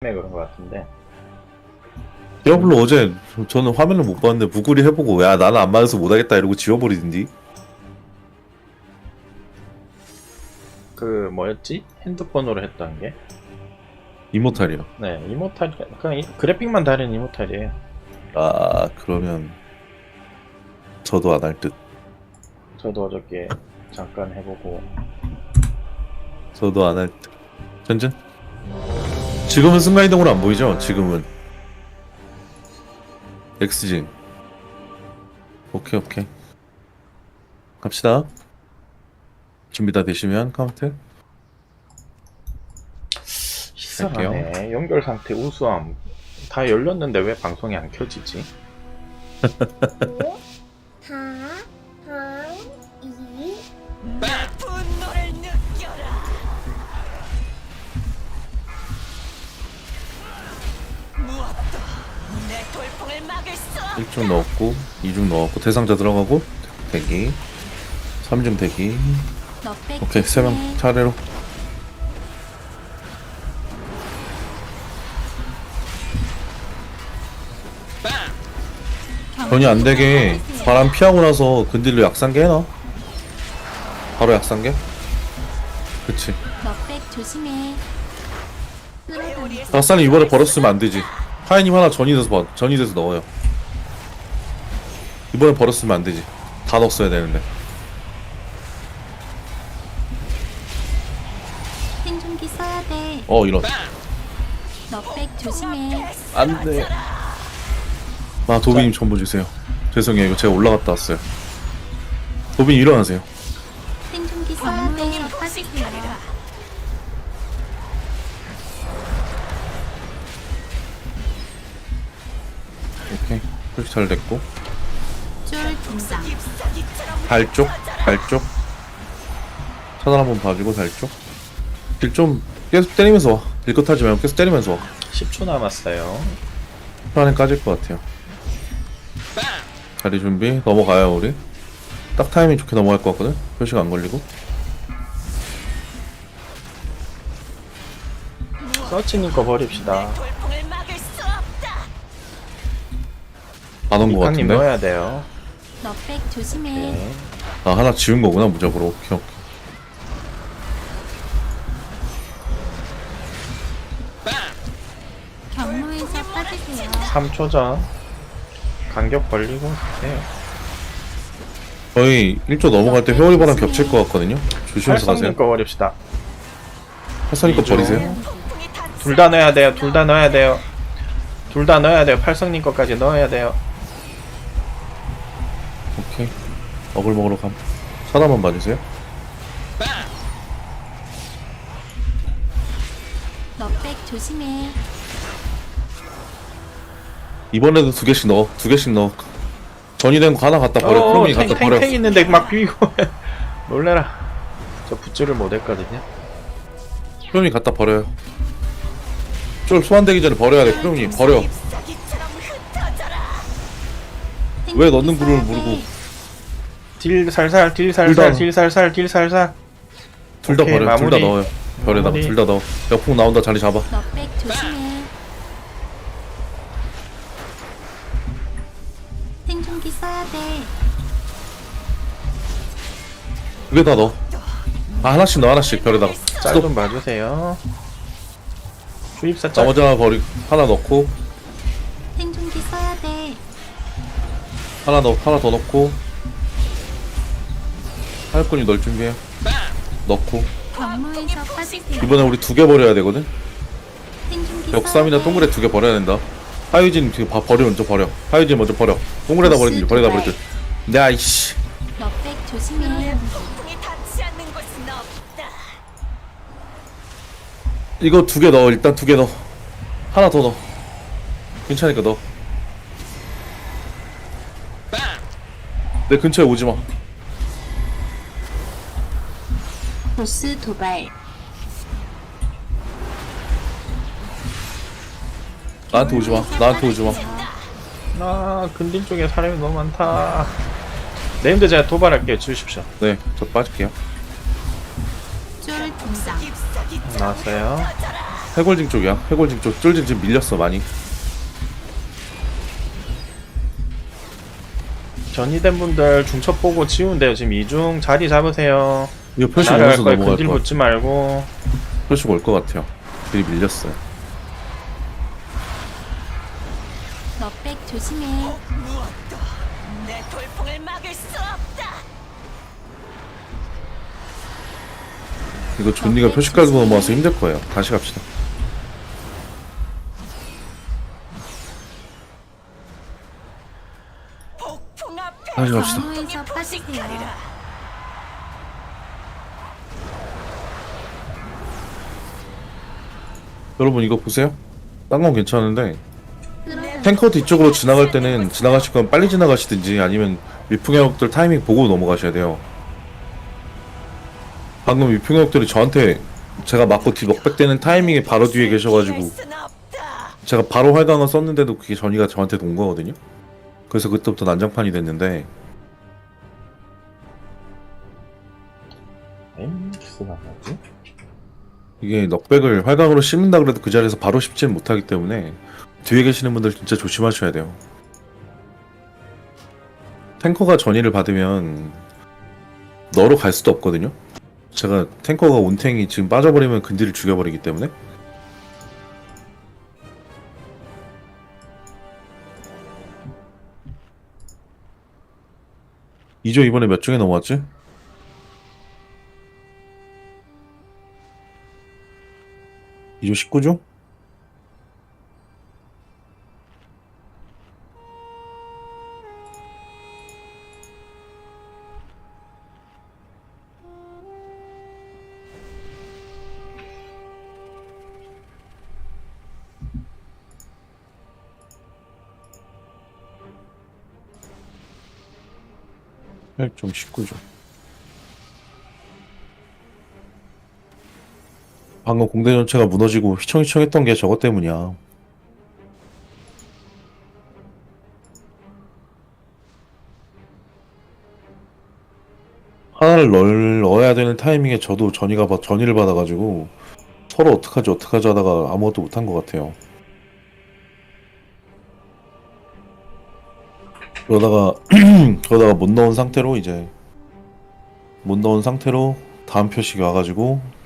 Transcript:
때문에 그런 것 같은데. 디아블로 어제 저는 화면을 못 봤는데 무구리 해보고 야 나는 안 맞아서 못하겠다 이러고 지워버리던디? 그 뭐였지? 핸드폰으로 했던 게? 이모탈이요. 네, 이모탈, 그냥 이- 그래픽만 다른 이모탈이에요. 아 그러면 저도 안 할 듯. 저도 어저께 잠깐 해보고, 저도 안 할 듯. 전전 지금은 순간이동으로 안 보이죠? 지금은. 엑스진. 오케이 오케이. 갑시다. 준비 다 되시면 카운트. 이상하네. 연결 상태 우수함. 다 열렸는데 왜 방송이 안 켜지지? 1중 넣었고 2중 넣었고 대상자 들어가고 대기. 3중 대기. 오케이 세 명 차례로. 전이 안 되게 바람 피하고 나서 근딜로 약상계 해놔. 바로 약상계 그치. 조심해. 아싸님 이번에 버렸으면 안 되지 하이님 하나 전이 돼서 버, 전이 돼서 넣어요. 이번에 버렸으면 안 되지. 다 넣었어야 되는데. 생존기 써야 돼. 어 이런. 너백 조심해. 안 돼. 아 도비님 전부 주세요. 죄송해요. 이거 제가 올라갔다 왔어요. 도비님 일어나세요. 생존기 써야 돼. 오케이 그렇게 잘 됐고. 쫄. 달쪽 달쪽. 차단 한번 봐주고 달쪽. 길좀 계속 때리면서 와. 딜컷 하지 말고 계속 때리면서 와. 10초 남았어요. 안에 까질 것 같아요. 자리 준비 넘어가요 우리. 딱 타이밍 좋게 넘어갈 것 같거든? 표시가 안 걸리고. 서치님 거 버립시다. 안온것 이강님 같은데 넣어야 돼요. 너백 조심해. 네. 아 하나 지운 거구나 무적으로 오케이 오케이 경로에서 빠지세요. 3초 전. 간격 벌리고 해요. 거의 1조 넘어갈 때 회오리 바람 겹칠 것 같거든요 조심해서 가세요 거 버립시다. 햇선이 거 이죠. 버리세요 둘 다 넣어야 돼요. 둘 다 넣어야 돼요. 둘 다 넣어야 돼요. 팔성님 거까지 넣어야 돼요. 어글 먹으러 감. 차단만 봐주세요. 너백 조심해. 이번에도 두 개씩 넣어. 두 개씩 넣어. 전이 된거 하나 갖다 버려. 어, 프로미 탱, 갖다 탱, 버려. 탱 있는데 막 비비고. 놀래라. 저 붓질을 못했거든요. 프로미 갖다 버려요. 쫄 소환되기 전에 버려야 돼 프로미 버려. 왜 넣는 구를 모르고 딜 살살, 딜둘 살살, 다. 딜 살살, 딜 살살. 둘 다 오케이, 버려 둘 다 마무리. 넣어요 별에다가 마무리. 둘 다 넣어 역풍 나온다 자리 잡아 너백 조심해. 생존기 써야 돼. 두 개 다 넣어 아 하나씩 넣어 하나씩 별에다가 짤 좀 봐주세요. 주입사 짤. 나머지 하나 버리 하나 넣고 생존기 써야 돼. 하나 넣 하나 더 넣고 하늘꾼이 널 준비해. 넣고. 경로에서 빠지세요. 이번에 우리 두 개 버려야 되거든? 생존기 역삼이나. 동그래 두개 버려야 된다. 하유진 지금 바, 버려 먼저 버려. 하유진 먼저 버려. 네 아이씨. 너백 조심해. 폭풍이 닿지 않는 곳은 없다. 이거 두 개 넣어 일단 두 개 넣어. 하나 더 넣어. 괜찮으니까 넣어. 내 근처에 오지마 보스 도발. 나한테 오지 마 나한테 오지 마 아, 근딜 쪽에 사람이 너무 많다. 네임드 제가 도발할게요. 주십시오. 네 저 빠질게요 쫄. 잎사귀처럼 나왔어요. 해골징 쪽이야. 해골징 쪽. 쫄징 지금 밀렸어 많이. 전이된 분들 중첩 보고 치우는데요. 지금 이중 자리 잡으세요. 이거 표시 오면서 거에 넘어갈 근딜 거 붙지 말고. 표시가 올것 같아요. 들이 밀렸어요. 너백 조심해. 무엇도 내 돌풍을 막을 수 없다. 이거 존니가 표시 깔고 넘어와서 힘들 거예요. 다시 갑시다. 폭풍 앞에 다시 갑시다. 빠지세요. 여러분 이거 보세요. 딴 건 괜찮은데. 탱커 뒤쪽으로 지나갈 때는 지나가실 건 빨리 지나가시든지 아니면 위풍역들 타이밍 보고 넘어가셔야 돼요. 방금 위풍역들이 저한테 제가 맞고 뒤 먹백되는 타이밍에 바로 뒤에 계셔가지고. 제가 바로 활강을 썼는데도 그게 전이가 저한테 온 거거든요. 그래서 그때부터 난장판이 됐는데 에이, 쓰나가지? 이게 넉백을 활강으로 씹는다 그래도 그 자리에서 바로 씹지는 못하기 때문에 뒤에 계시는 분들 진짜 조심하셔야 돼요. 탱커가 전의를 받으면 너로 갈 수도 없거든요. 제가 탱커가 온탱이 지금 빠져버리면 근딜을 죽여버리기 때문에 이조 이번에 몇 중에 넘어왔지? 이조 19조? 좀 19조. 방금 공대 전체가 무너지고 휘청휘청했던 게 저것 때문이야. 하나를 넣어야 되는 타이밍에 저도 전이가 받, 전이를 받아가지고 서로 어떡하지 어떡하지 하다가 아무것도 못한 것 같아요. 그러다가 그러다가 못 넣은 상태로 이제 못 넣은 상태로 다음 표식이 와가지고